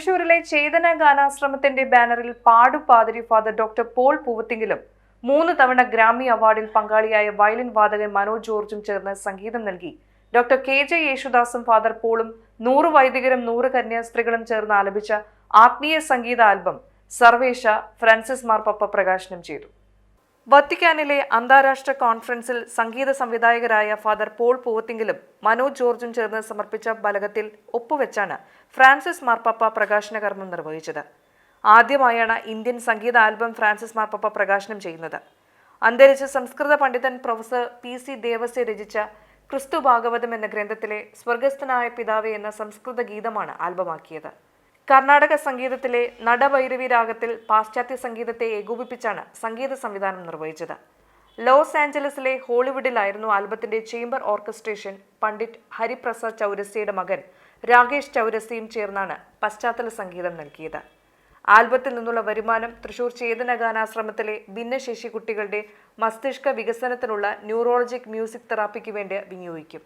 തൃശൂരിലെ ചേതന ഗാനാശ്രമത്തിന്റെ ബാനറിൽ പാടുപാതിരി ഫാദർ ഡോക്ടർ പോൾ പൂവത്തിങ്കിലും മൂന്ന് തവണ ഗ്രാമി അവാർഡിൽ പങ്കാളിയായ വയലിൻ വാദകൻ മനോജ് ജോർജും ചേർന്ന് സംഗീതം നൽകി. ഡോക്ടർ കെ ജെ യേശുദാസും ഫാദർ പോളും നൂറ് വൈദികരും നൂറ് കന്യാസ്ത്രീകളും ചേർന്ന് ആലപിച്ച ആത്മീയ സംഗീത ആൽബം സർവേഷ ഫ്രാൻസിസ് മാർപ്പപ്പ പ്രകാശനം ചെയ്തു. വത്തിക്കാനിലെ അന്താരാഷ്ട്ര കോൺഫറൻസിൽ സംഗീത സംവിധായകരായ ഫാദർ പോൾ പൂവത്തിങ്കിലും മനോജ് ജോർജും ചേർന്ന് സമർപ്പിച്ച ബലകത്തിൽ ഒപ്പുവെച്ചാണ് ഫ്രാൻസിസ് മാർപ്പാപ്പ പ്രകാശന കർമ്മം നിർവഹിച്ചത്. ആദ്യമായാണ് ഇന്ത്യൻ സംഗീത ആൽബം ഫ്രാൻസിസ് മാർപ്പാപ്പ പ്രകാശനം ചെയ്യുന്നത്. അന്തരിച്ച സംസ്കൃത പണ്ഡിതൻ പ്രൊഫസർ പി സി ദേവസ്യ രചിച്ച ക്രിസ്തു ഭാഗവതം എന്ന ഗ്രന്ഥത്തിലെ സ്വർഗസ്ഥനായ പിതാവ് എന്ന സംസ്കൃത ഗീതമാണ് ആൽബമാക്കിയത്. കർണാടക സംഗീതത്തിലെ നടഭൈരവി രാഗത്തിൽ പാശ്ചാത്യ സംഗീതത്തെ ഏകോപിപ്പിച്ചാണ് സംഗീത സംവിധാനം നിർവഹിച്ചത്. ലോസ് ആഞ്ചലസിലെ ഹോളിവുഡിലായിരുന്നു ആൽബത്തിന്റെ ചേംബർ ഓർക്കസ്ട്രേഷൻ പണ്ഡിറ്റ് ഹരിപ്രസാദ് ചൗരസ്യയുടെ മകൻ രാകേഷ് ചൗരസിയും ചേർന്നാണ് പശ്ചാത്തല സംഗീതം നൽകിയത്. ആൽബത്തിൽ നിന്നുള്ള വരുമാനം തൃശൂർ ചേതന ഗാനാശ്രമത്തിലെ ഭിന്നശേഷി കുട്ടികളുടെ മസ്തിഷ്ക വികസനത്തിനുള്ള ന്യൂറോളജിക് മ്യൂസിക് തെറാപ്പിക്ക് വേണ്ടി വിനിയോഗിക്കും.